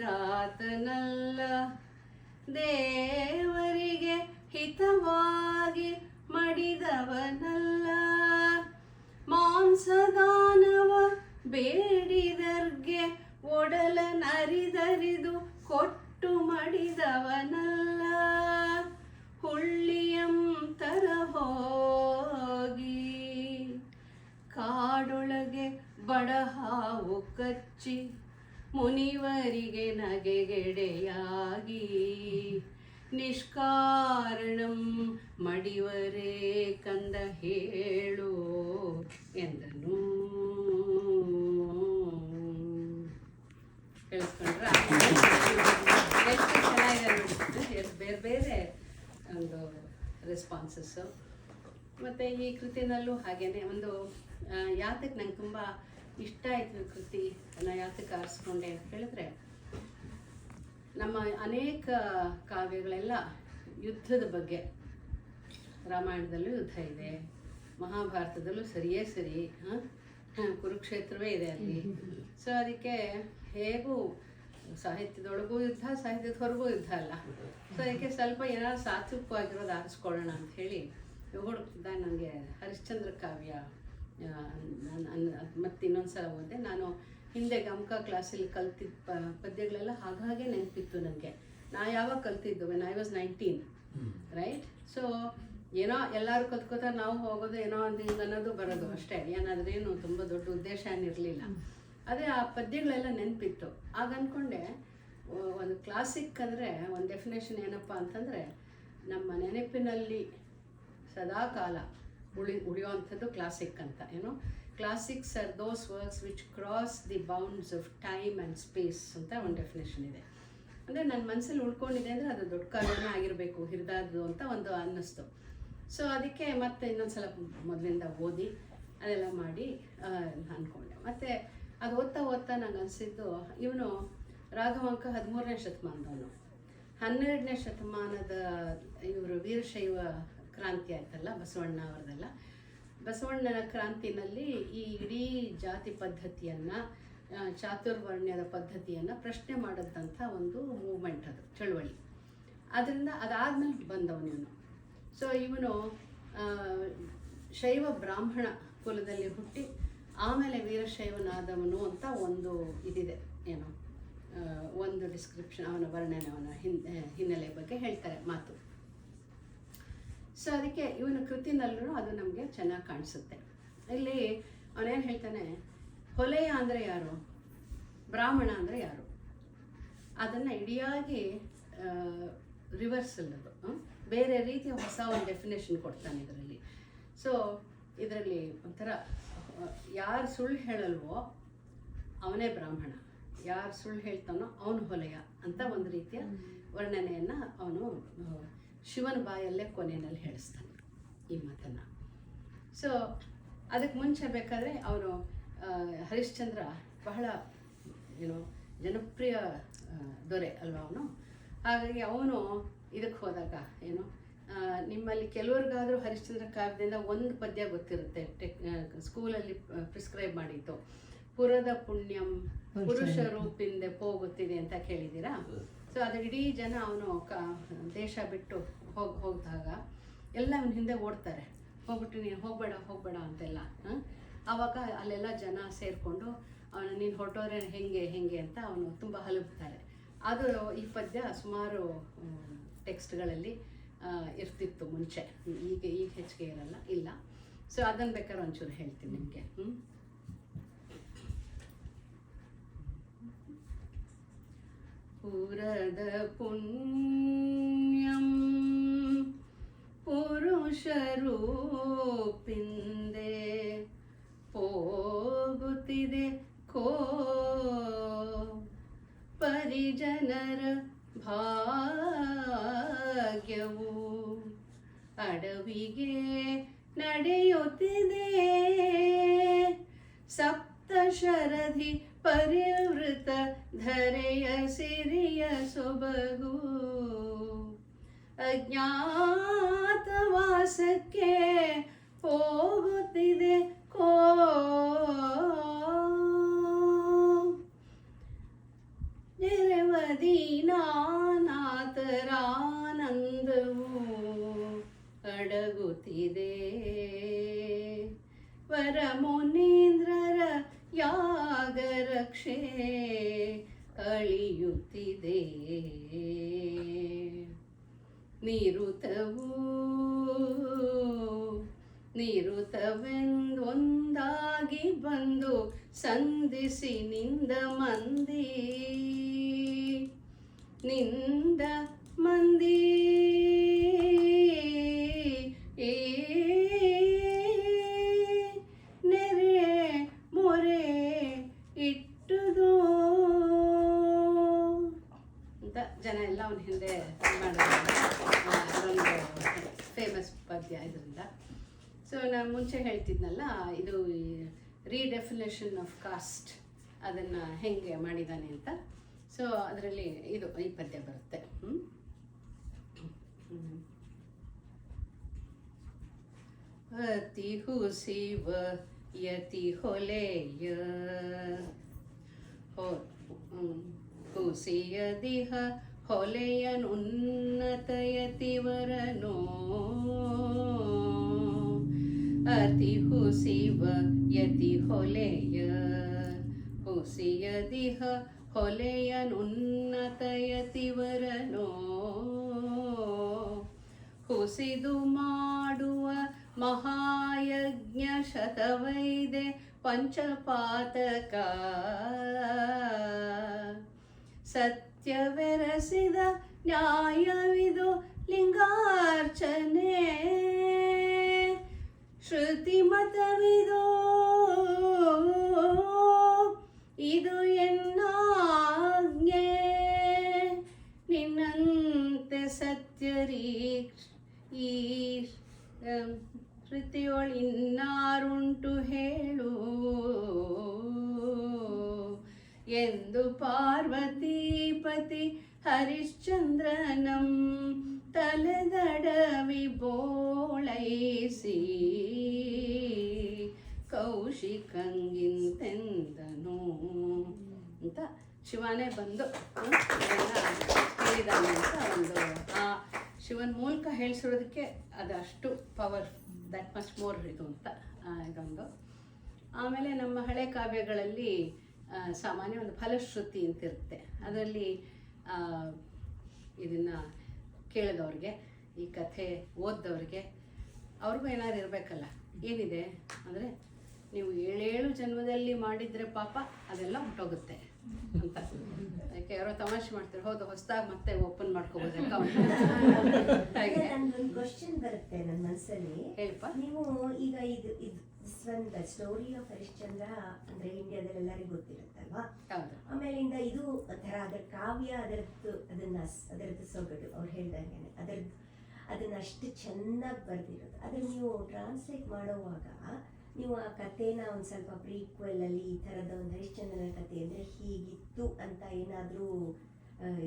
ಮಾಡಿದಾತನಲ್ಲ ದೇವರಿಗೆ ಹಿತವಾಗಿ ಮಡಿದವನಲ್ಲ. ಮಾಂಸದಾನವ ಬೇಡಿದರ್ಗೆ ಒಡಲ ನರಿದರಿದು ಕೊಟ್ಟು ಮಡಿದವನಲ್ಲ. ಹುಳ್ಳಿಯಂ ತರ ಹೋಗಿ ಕಾಡೊಳಗೆ ಬಡಹಾವು ಕಚ್ಚಿ ಮುನಿವರಿಗೆ ನಗೆಗೆಡೆಯಾಗಿ ನಿಷ್ಕಾರಣಂ ಮಡಿವರೇ ಕಂದ ಹೇಳು ಎಂದನು. ಕೇಳಿಸ್ಕೊಂಡ್ರ? ಎಷ್ಟು ಚೆನ್ನಾಗಿದೆ ಬೇರೆ ಬೇರೆ ಒಂದು ರೆಸ್ಪಾನ್ಸಸ್ಸು ಮತ್ತು ಈ ಕೃತಿನಲ್ಲೂ ಹಾಗೇನೆ ಒಂದು ಯಾತಕ್ಕೆ ನಂಗೆ ತುಂಬ ಇಷ್ಟ ಆಯಿತು ಕೃತಿ ನಾ ಯಾತಕ್ಕೆ ಆರಿಸ್ಕೊಂಡೆ ಅಂತ ಹೇಳಿದ್ರೆ, ನಮ್ಮ ಅನೇಕ ಕಾವ್ಯಗಳೆಲ್ಲ ಯುದ್ಧದ ಬಗ್ಗೆ. ರಾಮಾಯಣದಲ್ಲೂ ಯುದ್ಧ ಇದೆ, ಮಹಾಭಾರತದಲ್ಲೂ ಸರಿಯೇ ಸರಿ ಕುರುಕ್ಷೇತ್ರವೇ ಇದೆ ಅಲ್ಲಿ. ಸೊ ಅದಕ್ಕೆ ಹೇಗೂ ಸಾಹಿತ್ಯದೊಳಗೂ ಯುದ್ಧ, ಸಾಹಿತ್ಯದ ಹೊರಗೂ ಯುದ್ಧ ಅಲ್ಲ. ಸೊ ಅದಕ್ಕೆ ಸ್ವಲ್ಪ ಏನಾದ್ರು ಸಾತ್ವಿಕವಾಗಿರೋದು ಆರಿಸ್ಕೊಳ್ಳೋಣ ಅಂತ ಹೇಳಿ ಹುಡುಕ್ತಿದ್ದ ನನಗೆ ಹರಿಶ್ಚಂದ್ರ ಕಾವ್ಯ ಮತ್ತು ಇನ್ನೊಂದು ಸಲ ಓದಿದೆ ನಾನು ಹಿಂದೆ ಗಮಕ ಕ್ಲಾಸಲ್ಲಿ ಕಲ್ತಿದ್ದ ಪ ಪದ್ಯಗಳೆಲ್ಲ ಹಾಗಾಗೆ ನೆನಪಿತ್ತು ನನಗೆ ನಾ ಯಾವಾಗ ಕಲ್ತಿದ್ದು? When I was nineteen right so ಏನೋ ಎಲ್ಲರೂ ಕಲ್ತ್ಕೋತಾರೆ ನಾವು ಹೋಗೋದು ಏನೋ ಒಂದು ಹಿಂಗೆ ಅನ್ನೋದು ಬರೋದು ಅಷ್ಟೇ. ಏನಾದ್ರೇನು ತುಂಬ ದೊಡ್ಡ ಉದ್ದೇಶ ಏನಿರಲಿಲ್ಲ. ಅದೇ ಆ ಪದ್ಯಗಳೆಲ್ಲ ನೆನಪಿತ್ತು. ಆಗ ಅಂದ್ಕೊಂಡೆ ಒಂದು ಕ್ಲಾಸಿಕ್ ಅಂದರೆ ಒಂದು ಡೆಫಿನೇಷನ್ ಏನಪ್ಪ ಅಂತಂದರೆ ನಮ್ಮ ನೆನಪಿನಲ್ಲಿ ಸದಾ ಕಾಲ ಉಳಿ, ಉಳಿಯುವಂಥದ್ದು ಕ್ಲಾಸಿಕ್ ಅಂತ ಏನೋ classics are those works which cross the bounds of time and space ಅಂತ ಒಂದು ಡೆಫಿನೇಷನ್ ಇದೆ. ಅಂದರೆ ನನ್ನ ಮನಸ್ಸಲ್ಲಿ ಉಳ್ಕೊಂಡಿದೆ ಅಂದರೆ ಅದು ದೊಡ್ಡ ಕಾಲನೇ ಆಗಿರಬೇಕು ಹಿರಿದಾದ್ದು ಅಂತ ಒಂದು ಅನ್ನಿಸ್ತು. ಸೊ ಅದಕ್ಕೆ ಮತ್ತೆ ಇನ್ನೊಂದ್ಸಲ ಮೊದಲಿಂದ ಓದಿ, ಅದೆಲ್ಲ ಮಾಡಿ ಅಂದ್ಕೊಂಡೆ ಮತ್ತು ಅದು ಓದ್ತಾ ಓದ್ತಾ ನಂಗೆ ಅನಿಸಿದ್ದು, ಇವನು ರಾಘವಾಂಕ ಹದಿಮೂರನೇ ಶತಮಾನದವನು. ಹನ್ನೆರಡನೇ ಶತಮಾನದ ಇವರು ವೀರಶೈವ ಕ್ರಾಂತಿ ಆಯ್ತಲ್ಲ, ಬಸವಣ್ಣ ಅವ್ರದ್ದೆಲ್ಲ. ಬಸವಣ್ಣನ ಕ್ರಾಂತಿನಲ್ಲಿ ಈ ಇಡೀ ಜಾತಿ ಪದ್ಧತಿಯನ್ನು ಚಾತುರ್ವರ್ಣ್ಯದ ಪದ್ಧತಿಯನ್ನು ಪ್ರಶ್ನೆ ಮಾಡಿದಂಥ ಒಂದು ಮೂಮೆಂಟ್ ಅದು, ಚಳುವಳಿ. ಅದರಿಂದ ಅದಾದ್ಮೇಲೆ ಬಂದವನು ಇವನು. ಸೊ ಇವನು ಶೈವ ಬ್ರಾಹ್ಮಣ ಕುಲದಲ್ಲಿ ಹುಟ್ಟಿ ಆಮೇಲೆ ವೀರಶೈವನಾದವನು ಅಂತ ಒಂದು ಇದಿದೆ, ಏನು ಒಂದು ಡಿಸ್ಕ್ರಿಪ್ಷನ್ ಅವನ ವರ್ಣನೆ, ಅವನ ಹಿನ್ನೆಲೆ ಬಗ್ಗೆ ಹೇಳ್ತಾರೆ ಮಾತು. ಸೊ ಅದಕ್ಕೆ ಇವನ ಕೃತಿನಲ್ಲೂ ಅದು ನಮಗೆ ಚೆನ್ನಾಗಿ ಕಾಣಿಸುತ್ತೆ. ಇಲ್ಲಿ ಅವನೇನು ಹೇಳ್ತಾನೆ ಹೊಲೆಯ ಅಂದರೆ ಯಾರು? ಬ್ರಾಹ್ಮಣ ಅಂದರೆ ಯಾರು? ಅದನ್ನು ಇಡಿಯಾಗಿ ರಿವರ್ಸಲ್ ಅದು ಬೇರೆ ರೀತಿಯ ಹೊಸ ಒಂದು ಡೆಫಿನೇಷನ್ ಕೊಡ್ತಾನೆ ಇದರಲ್ಲಿ. ಸೊ ಇದರಲ್ಲಿ ಒಂಥರ ಯಾರು ಸುಳ್ಳು ಹೇಳಲ್ವೋ ಅವನೇ ಬ್ರಾಹ್ಮಣ. ಯಾರು ಸುಳ್ಳು ಹೇಳ್ತಾನೋ ಅವನು ಹೊಲೆಯ ಅಂತ ಒಂದು ರೀತಿಯ ವರ್ಣನೆಯನ್ನು ಅವನು ಶಿವನ ಬಾಯಲ್ಲೇ ಕೊನೆಯಲ್ಲಿ ಹೇಳಿಸ್ತಾನೆ ಈ ಮಾತನ್ನು. ಸೊ ಅದಕ್ಕೆ ಮುಂಚೆ ಬೇಕಾದರೆ ಅವನು ಹರಿಶ್ಚಂದ್ರ ಬಹಳ ಏನು ಜನಪ್ರಿಯ ದೊರೆ ಅಲ್ವಾ ಅವನು? ಹಾಗಾಗಿ ಅವನು ಇದಕ್ಕೆ ಹೋದಾಗ ಏನು ನಿಮ್ಮಲ್ಲಿ ಕೆಲವ್ರಿಗಾದರೂ ಹರಿಶ್ಚಂದ್ರ ಕಾವ್ಯದಿಂದ ಒಂದು ಪದ್ಯ ಗೊತ್ತಿರುತ್ತೆ ಟೆಕ್ ಸ್ಕೂಲಲ್ಲಿ ಪ್ರಿಸ್ಕ್ರೈಬ್ ಮಾಡಿತ್ತು ಪುರದ ಪುಣ್ಯಂ ಪುರುಷ ರೂಪಿಂದೆ ಪೋಗುತ್ತಿದೆ ಅಂತ ಕೇಳಿದ್ದೀರಾ? ಸೊ ಅದು ಇಡೀ ಜನ ಅವನು ಕ, ದೇಶ ಬಿಟ್ಟು ಹೋಗಿ, ಹೋಗಿದಾಗ ಎಲ್ಲ ಅವನ ಹಿಂದೆ ಓಡ್ತಾರೆ. ಹೋಗ್ಬಿಟ್ಟು ನೀನು ಹೋಗಬೇಡ ಹೋಗಬೇಡ ಅಂತೆಲ್ಲ? ಆವಾಗ ಅಲ್ಲೆಲ್ಲ ಜನ ಸೇರಿಕೊಂಡು ಅವನು, ನೀನು ಹೊರಟೋರೆ ಹೆಂಗೆ ಹೆಂಗೆ? ಅಂತ ಅವನು ತುಂಬ ಹಲಬ್ತಾರೆ ಅದು ಈ ಪದ್ಯ ಸುಮಾರು ಟೆಕ್ಸ್ಟ್ಗಳಲ್ಲಿ ಇರ್ತಿತ್ತು ಮುಂಚೆ. ಈಗ ಈಗ ಹೆಚ್ಚಿಗೆ ಇರಲ್ಲ, ಇಲ್ಲ. ಸೊ ಅದನ್ನು ಬೇಕಾದ್ರೆ ಒಂಚೂರು ಹೇಳ್ತೀನಿ ನಿಮಗೆ ಹ್ಞೂ ಪುರದ ಪುಣ್ಯಂ ಪುರುಷರೂಪಿಂದೆ ಹೋಗುತ್ತಿದೆ ಕೋ ಪರಿಜನರ ಭಾಗ್ಯವು ಅಡವಿಗೆ ನಡೆಯುತ್ತಿದೆ ಸಪ್ತ ಶರದಿ ಪರಿವೃತ ಧರೆಯ ಸಿರಿಯ ಸೊಬಗು ಅಜ್ಞಾತವಾಸಕ್ಕೆ ಹೋಗುತ್ತಿದೆ ಕೋ. ನೆರವ ಅಡಗುತ್ತಿದೆ. ವರ ಮುನೀಂದ್ರರ ಅಳಿಯುತ್ತಿದೆ ನಿರುತವು ನಿರುತವೆಂದೊಂದಾಗಿ ಬಂದು ಸಂಧಿಸಿ ನಿಂದ ಮಂದಿ. ನಿಂದ ಮಂದಿ ಏ ನೆರೆ ಮೊರೆ ಇಟ್ಟುದು ಅಂತ ಜನ ಎಲ್ಲ ಅವನ ಹಿಂದೆ ಮಾಡಿದ್ರು ಅದೊಂದು ಫೇಮಸ್ ಪದ್ಯ ಇದರಿಂದ ಸೊ ನಾನು ಮುಂಚೆ ಹೇಳ್ತಿದ್ನಲ್ಲ, ಇದು ರೀಡೆಫಿನೇಷನ್ ಆಫ್ ಕಾಸ್ಟ್ ಅದನ್ನು ಹೆಂಗೆ ಮಾಡಿದ್ದಾನೆ ಅಂತ. ಸೊ ಅದರಲ್ಲಿ ಇದು ಈ ಪದ್ಯ ಬರುತ್ತೆ. ಅತಿ ಹುಸಿವ ಯತಿ ಹೊಲೆಯ ಹುಸಿಯದಿಹ ಹೊಲೆಯನುನ್ನತಯತಿವರನೋ. ಅತಿ ಹುಸಿವ ಯತಿ ಹೊಲೆಯ ಹುಸಿಯದಿಹ ಹೊಲೆಯನುನ್ನತಯತಿವರನೋ ಹುಸಿದು ಮಾಡುವ ಮಹಾಯಜ್ಞ ಶತವೈದೆ ಪಂಚಪಾತಕ ಸತ್ಯವೆರಸಿದ ನ್ಯಾಯವಿದು ಲಿಂಗಾರ್ಚನೆ. ಶ್ರುತಿಮತವಿದು ಇದು ಎನ್ನಾಜ್ಞೆ ಕೌಶಿಕಂಗಿಂತೆಂದನು ಅಂತ ಶಿವನೇ ಬಂದು ಹೇಳಿದಾನೆ ಅಂತ ಒಂದು, ಆ, ಶಿವನ ಮೂಲಕ ಹೇಳಿಸಿರೋದಕ್ಕೆ ಅದು ಅಷ್ಟು ಪವರ್ ದಟ್ ಮಚ್ ಮೋರ್ ಇದು ಅಂತ ಇದೊಂದು. ಆಮೇಲೆ ನಮ್ಮ ಹಳೆ ಕಾವ್ಯಗಳಲ್ಲಿ ಸಾಮಾನ್ಯ ಒಂದು ಫಲಶ್ರುತಿ ಅಂತ ಇರುತ್ತೆ ಅದರಲ್ಲಿ ಇದನ್ನ ಕೇಳಿದವ್ರಿಗೆ, ಈ ಕಥೆ ಓದ್ದವ್ರಿಗೆ, ಅವ್ರಿಗೂ ಏನಾದ್ರು ಇರಬೇಕಲ್ಲ, ಏನಿದೆ? ಅಂದರೆ ನೀವು ಏಳೇಳು ಜನ್ಮದಲ್ಲಿ ಮಾಡಿದ್ರೆ ಪಾಪ ಅದೆಲ್ಲ ಹುಟ್ಟೋಗುತ್ತೆ ಅಂತ. ಯಾಕೆ ಯಾರೋ ತಮಾಷೆ ಮಾಡ್ತಾರೆ ಹೌದು ಹೊಸದಾಗಿ ಮತ್ತೆ ಓಪನ್ ಮಾಡ್ಕೋಬಹುದು ಅಕೌಂಟ್ ಹಾಗೆ. ನನ್ಗೊಂದು ಕ್ವಶನ್ ಬರುತ್ತೆ ನನ್ನ ಮನಸ್ಸಲ್ಲಿ ಹೇಳಪ್ಪ. ನೀವು ಈಗ ಇದು ಇದು ಒಂದು ಸ್ಟೋರಿ ಆಫ್ ಹರಿಶ್ಚಂದ್ರ ಅಂದ್ರೆ ಇಂಡಿಯಾದಲ್ಲಿ ಎಲ್ಲರಿಗೂ ಗೊತ್ತಿರುತ್ತಲ್ವಾ? ಆಮೇಲಿಂದ ಇದು ಒಂಥರ ಅದರ ಕಾವ್ಯ ಅದರದ್ದು ಅದನ್ನ ಅದರದ್ದು ಸೊಗಡು ಅವ್ರು ಹೇಳ್ದಂಗೆ ಅದರದ್ದು ಅದನ್ನ ಅಷ್ಟು ಚೆನ್ನಾಗಿ ಬರ್ದಿರೋದು. ಅದನ್ನ ನೀವು ಟ್ರಾನ್ಸ್ಲೇಟ್ ಮಾಡುವಾಗ ನೀವು ಆ ಕಥೆನ ಒಂದು ಸ್ವಲ್ಪ ಪ್ರೀಕ್ವೆಲ್ ಅಲ್ಲಿ ಈ ಥರದ ಒಂದು ಹರಿಶ್ಚಂದ್ರನ ಕಥೆ ಅಂದ್ರೆ ಹೀಗಿತ್ತು ಅಂತ ಏನಾದರೂ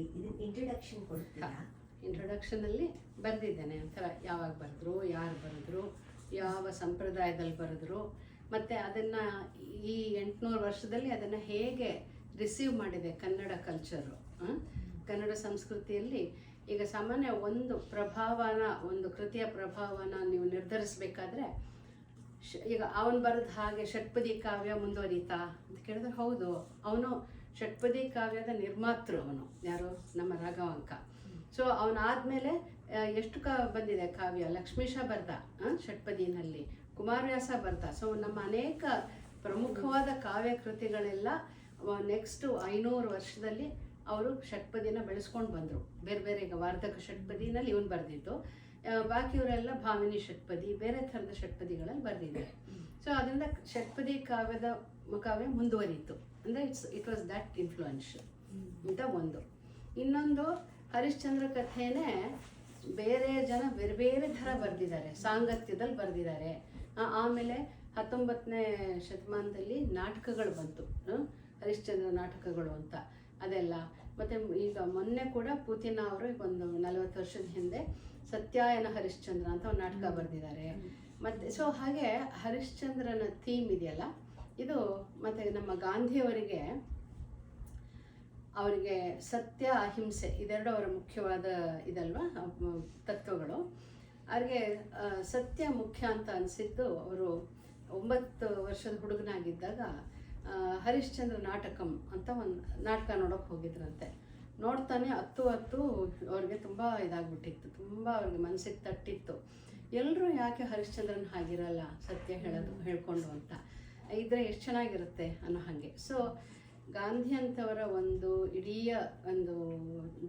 ಇದನ್ನ ಇಂಟ್ರಡಕ್ಷನ್ ಕೊಡ್ತೀರಾ? ಇಂಟ್ರೊಡಕ್ಷನಲ್ಲಿ ಬರೆದಿದ್ದೇನೆ ಒಂಥರ. ಯಾವಾಗ ಬರೆದ್ರು, ಯಾರು ಬರೆದ್ರು, ಯಾವ ಸಂಪ್ರದಾಯದಲ್ಲಿ ಬರೆದ್ರು, ಮತ್ತು ಅದನ್ನು ಈ ಎಂಟುನೂರು ವರ್ಷದಲ್ಲಿ ಅದನ್ನು ಹೇಗೆ ರಿಸೀವ್ ಮಾಡಿದೆ ಕನ್ನಡ ಕಲ್ಚರು ಕನ್ನಡ ಸಂಸ್ಕೃತಿಯಲ್ಲಿ. ಈಗ ಸಾಮಾನ್ಯ ಒಂದು ಪ್ರಭಾವನ, ಒಂದು ಕೃತಿಯ ಪ್ರಭಾವನ ನೀವು ನಿರ್ಧರಿಸಬೇಕಾದ್ರೆ ಈಗ ಅವನು ಬರೆದ ಹಾಗೆ ಷಟ್ಪದಿ ಕಾವ್ಯ ಮುಂದುವರಿತಾ ಅಂತ ಕೇಳಿದ್ರೆ ಹೌದು, ಅವನು ಷಟ್ಪದಿ ಕಾವ್ಯದ ನಿರ್ಮಾತೃ ಅವನು, ಯಾರು? ನಮ್ಮ ರಾಘವಂಕ. ಸೊ ಅವನಾದ್ಮೇಲೆ ಎಷ್ಟು ಕ ಬಂದಿದೆ ಕಾವ್ಯ? ಲಕ್ಷ್ಮೀಶ ಬರ್ದ ಷಟ್ಪದಿನಲ್ಲಿ. ಕುಮಾರವ್ಯಾಸ ಬರ್ದ. ಸೊ ನಮ್ಮ ಅನೇಕ ಪ್ರಮುಖವಾದ ಕಾವ್ಯ ಕೃತಿಗಳೆಲ್ಲ ನೆಕ್ಸ್ಟ್ ಐನೂರು ವರ್ಷದಲ್ಲಿ ಅವರು ಷಟ್ಪದಿನ ಬೆಳೆಸ್ಕೊಂಡು ಬಂದರು. ಬೇರೆ ಬೇರೆ ಈಗ ವಾರ್ಧಕ ಷಟ್ಪದಿನಲ್ಲಿ ಇವನು ಬರೆದಿದ್ದು. ಬಾಕಿಯವರೆಲ್ಲ ಭಾವಿನಿ ಷಟ್ಪದಿ, ಬೇರೆ ಥರದ ಷಟ್ಪದಿಗಳಲ್ಲಿ ಬರೆದಿದ್ದಾರೆ. ಸೊ ಅದರಿಂದ ಷಟ್ಪದಿ ಕಾವ್ಯದ ಕಾವ್ಯ ಮುಂದುವರಿಯಿತು. ಅಂದರೆ it's it was that influence ಅಂತ ಒಂದು. ಇನ್ನೊಂದು ಹರಿಶ್ಚಂದ್ರ ಕಥೆನೇ ಬೇರೆ ಜನ ಬೇರೆ ಬೇರೆ ಥರ ಬರೆದಿದ್ದಾರೆ. ಸಾಂಗತ್ಯದಲ್ಲಿ ಬರೆದಿದ್ದಾರೆ. ಆಮೇಲೆ ಹತ್ತೊಂಬತ್ತನೇ ಶತಮಾನದಲ್ಲಿ ನಾಟಕಗಳು ಬಂತು. ಹರಿಶ್ಚಂದ್ರ ನಾಟಕಗಳು ಅಂತ. ಅದೆಲ್ಲ. ಮತ್ತು ಈಗ ಮೊನ್ನೆ ಕೂಡ ಪೂತಿನ ಅವರು ಒಂದು ನಲವತ್ತು ವರ್ಷದ ಹಿಂದೆ ಸತ್ಯಾಯನ ಹರಿಶ್ಚಂದ್ರ ಅಂತ ಒಂದು ನಾಟಕ ಬರೆದಿದ್ದಾರೆ. ಮತ್ತು ಸೊ ಹಾಗೆ ಹರಿಶ್ಚಂದ್ರನ ಥೀಮ್ ಇದೆಯಲ್ಲ? ಇದು ಮತ್ತು ನಮ್ಮ ಗಾಂಧಿಯವರಿಗೆ ಅವರಿಗೆ ಸತ್ಯ ಅಹಿಂಸೆ ಇದೆರಡು ಅವರ ಮುಖ್ಯವಾದ ಇದಲ್ವಾ? ತತ್ವಗಳು. ಅವ್ರಿಗೆ ಸತ್ಯ ಮುಖ್ಯ ಅಂತ ಅನಿಸಿದ್ದು ಅವರು ಒಂಬತ್ತು ವರ್ಷದ ಹುಡುಗನಾಗಿದ್ದಾಗ ಹರಿಶ್ಚಂದ್ರ ನಾಟಕಂ ಅಂತ ಒಂದು ನಾಟಕ ನೋಡೋಕೆ ಹೋಗಿದ್ರಂತೆ. ನೋಡ್ತಾನೆ ಹತ್ತು ಹತ್ತು ಅವ್ರಿಗೆ ತುಂಬ ಇದಾಗ್ಬಿಟ್ಟಿತ್ತು. ತುಂಬ ಅವ್ರಿಗೆ ಮನಸ್ಸಿಗೆ ತಟ್ಟಿತ್ತು. ಎಲ್ಲರೂ ಯಾಕೆ ಹರಿಶ್ಚಂದ್ರನ್ ಹಾಗಿರಲ್ಲ ಸತ್ಯ ಹೇಳೋದು, ಹೇಳ್ಕೊಂಡು ಅಂತ. ಇದ್ರೆ ಎಷ್ಟು ಚೆನ್ನಾಗಿರುತ್ತೆ ಅನ್ನೋ ಹಾಗೆ. ಸೊ ಗಾಂಧಿ ಅಂತವರ ಒಂದು ಇಡೀ ಒಂದು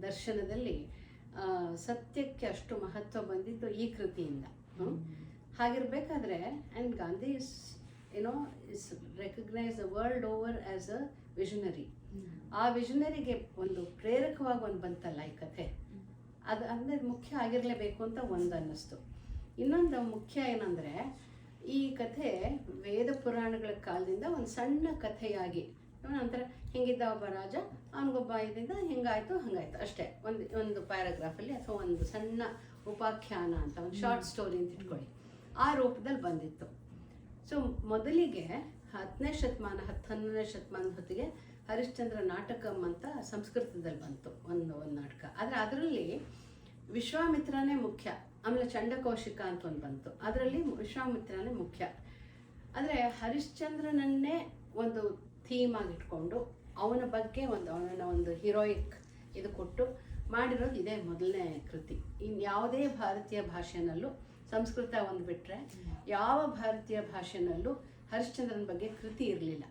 ದರ್ಶನದಲ್ಲಿ ಸತ್ಯಕ್ಕೆ ಅಷ್ಟು ಮಹತ್ವ ಬಂದಿದ್ದು ಈ ಕೃತಿಯಿಂದ? ಹಾಗಿರ್ಬೇಕಾದ್ರೆ and Gandhi is you know is recognise world over as a visionary ಆ ವಿಷನರಿಗೆ ಒಂದು ಪ್ರೇರಕವಾಗಿ ಒಂದು ಬಂತಲ್ಲ ಈ ಕಥೆ ಅದು ಅಂದರೆ ಮುಖ್ಯ ಆಗಿರಲೇಬೇಕು ಅಂತ ಒಂದು ಅನ್ನಿಸ್ತು. ಇನ್ನೊಂದು ಮುಖ್ಯ ಏನಂದರೆ ಈ ಕಥೆ ವೇದ ಪುರಾಣಗಳ ಕಾಲದಿಂದ ಒಂದು ಸಣ್ಣ ಕಥೆಯಾಗಿ ನಂತರ ಹಿಂಗಿದ್ದ ಒಬ್ಬ ರಾಜ ಅವನಿಗೊಬ್ಬ ಇದರಿಂದ ಹಿಂಗಾಯ್ತು ಹಂಗಾಯ್ತು. ಅಷ್ಟೇ ಒಂದು ಒಂದು ಪ್ಯಾರಾಗ್ರಾಫಲ್ಲಿ ಅಥವಾ ಒಂದು ಸಣ್ಣ ಉಪಾಖ್ಯಾನ ಅಂತ ಒಂದು ಶಾರ್ಟ್ ಸ್ಟೋರಿ ಅಂತ ಇಟ್ಕೊಳ್ಳಿ. ಆ ರೂಪದಲ್ಲಿ ಬಂದಿತ್ತು. ಸೊ ಮೊದಲಿಗೆ ಹತ್ತನೇ ಶತಮಾನ ಹತ್ತು ಹನ್ನೊಂದನೇ ಶತಮಾನದ ಹೊತ್ತಿಗೆ ಹರಿಶ್ಚಂದ್ರ ನಾಟಕಂ ಅಂತ ಸಂಸ್ಕೃತದಲ್ಲಿ ಬಂತು ಒಂದು ಒಂದು ನಾಟಕ. ಆದರೆ ಅದರಲ್ಲಿ ವಿಶ್ವಾಮಿತ್ರನೇ ಮುಖ್ಯ. ಆಮೇಲೆ ಚಂಡಕೌಶಿಕ ಅಂತ ಒಂದು ಬಂತು. ಅದರಲ್ಲಿ ವಿಶ್ವಾಮಿತ್ರನೇ ಮುಖ್ಯ. ಆದರೆ ಹರಿಶ್ಚಂದ್ರನನ್ನೇ ಒಂದು ಥೀಮ್ ಆಗಿಟ್ಕೊಂಡು ಅವನ ಬಗ್ಗೆ ಒಂದು ಅವನ ಒಂದು ಹೀರೋಯಿಕ್ ಇದು ಕೊಟ್ಟು ಮಾಡಿರೋದು ಇದೇ ಮೊದಲನೇ ಕೃತಿ. ಇನ್ನು ಯಾವುದೇ ಭಾರತೀಯ ಭಾಷೆನಲ್ಲೂ ಸಂಸ್ಕೃತ ಒಂದು ಬಿಟ್ಟರೆ ಯಾವ ಭಾರತೀಯ ಭಾಷೆನಲ್ಲೂ ಹರಿಶ್ಚಂದ್ರನ ಬಗ್ಗೆ ಕೃತಿ ಇರಲಿಲ್ಲ.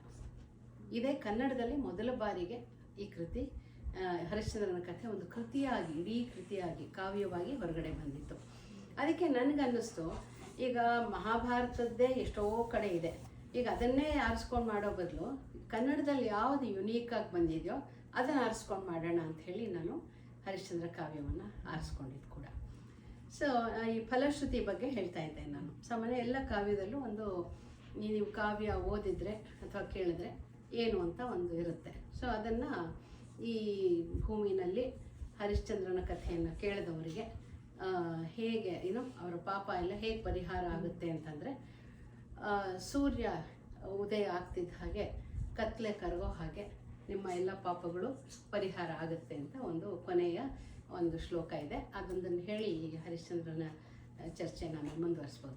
ಇದೇ ಕನ್ನಡದಲ್ಲಿ ಮೊದಲ ಬಾರಿಗೆ ಈ ಕೃತಿ ಹರಿಶ್ಚಂದ್ರನ ಕಥೆ ಒಂದು ಕೃತಿಯಾಗಿ, ಇಡೀ ಕೃತಿಯಾಗಿ, ಕಾವ್ಯವಾಗಿ ಹೊರಗಡೆ ಬಂದಿತ್ತು. ಅದಕ್ಕೆ ನನಗನ್ನಿಸ್ತು, ಈಗ ಮಹಾಭಾರತದ್ದೇ ಎಷ್ಟೋ ಕಡೆ ಇದೆ. ಈಗ ಅದನ್ನೇ ಆರಿಸ್ಕೊಂಡು ಮಾಡೋ ಬದಲು ಕನ್ನಡದಲ್ಲಿ ಯಾವುದು ಯುನೀಕಾಗಿ ಬಂದಿದೆಯೋ ಅದನ್ನು ಆರಿಸ್ಕೊಂಡು ಮಾಡೋಣ ಅಂತ ಹೇಳಿ ನಾನು ಹರಿಶ್ಚಂದ್ರ ಕಾವ್ಯವನ್ನು ಆರಿಸ್ಕೊಂಡಿದ್ದು ಕೂಡ. ಸೊ ಈ ಫಲಶ್ರುತಿ ಬಗ್ಗೆ ಹೇಳ್ತಾ ಇದ್ದೆ ನಾನು. ಸಾಮಾನ್ಯ ಎಲ್ಲ ಕಾವ್ಯದಲ್ಲೂ ಒಂದು ನೀವು ಕಾವ್ಯ ಓದಿದರೆ ಅಥವಾ ಕೇಳಿದ್ರೆ ಏನು ಅಂತ ಒಂದು ಇರುತ್ತೆ. ಸೊ ಅದನ್ನು ಈ ಭೂಮಿನಲ್ಲಿ ಹರಿಶ್ಚಂದ್ರನ ಕಥೆಯನ್ನು ಕೇಳಿದವರಿಗೆ ಹೇಗೆ, ಏನು, ಅವರ ಪಾಪ ಎಲ್ಲ ಹೇಗೆ ಪರಿಹಾರ ಆಗುತ್ತೆ ಅಂತಂದರೆ ಸೂರ್ಯ ಉದಯ ಆಗ್ತಿದ್ದ ಹಾಗೆ ಕತ್ಲೆ ಕರಗೋ ಹಾಗೆ ನಿಮ್ಮ ಎಲ್ಲ ಪಾಪಗಳು ಪರಿಹಾರ ಆಗುತ್ತೆ ಅಂತ ಒಂದು ಕೊನೆಯ ಒಂದು ಶ್ಲೋಕ ಇದೆ. ಅದೊಂದನ್ನು ಹೇಳಿ ಹರಿಶ್ಚಂದ್ರನ ಚರ್ಚೆ ನಾನು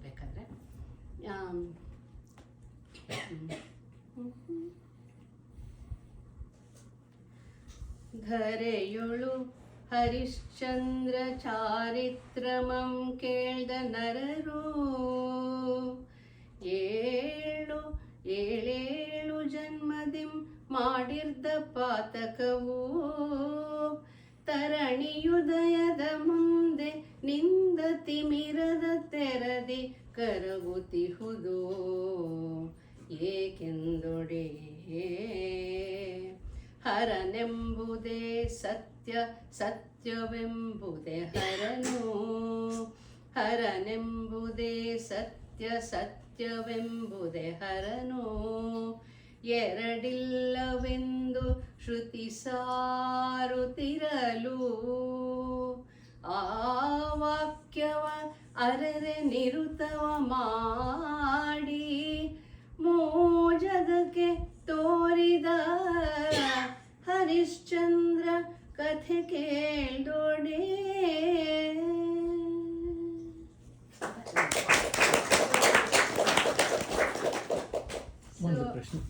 ಬೇಕಾದರೆ ಆಮ್, ಧರೆಯೊಳು ಹರಿಶ್ಚಂದ್ರ ಚಾರಿತ್ರಮಂ ಕೇಳ್ದ ನರರು. ಏಳು, ಏಳೇಳು ಜನ್ಮದಿಂ ಮಾಡಿರ್ದ ಪಾತಕವು. ತರಣಿಯುದಯದ ಮುಂದೆ ನಿಂದ ತಿಮಿರದ ತೆರದಿ ಕರಗುತಿಹುದು ಏಕೆಂದೊಡೆ? ಹರನೆಂಬುದೇ ಸತ್ಯ, ಸತ್ಯವೆಂಬುದೇ ಹರನು. ಹರನೆಂಬುದೇ ಸತ್ಯ, ಸತ್ಯವೆಂಬುದೇ ಹರನು. ಎರಡಿಲ್ಲವೆಂದು ಶ್ರುತಿ ಸಾರುತ್ತಿರಲು ಆ ವಾಕ್ಯವ ಅರೆರೆ ನಿರುತವ ಮಾಡಿ ಮೋಜದಕ್ಕೆ ತೋರಿದ ಹರಿಶ್ಚಂದ್ರ ಕಥೆ ಕೇಳ್ದೋಡೆ ಒಂದು ಪ್ರಶ್ನೆ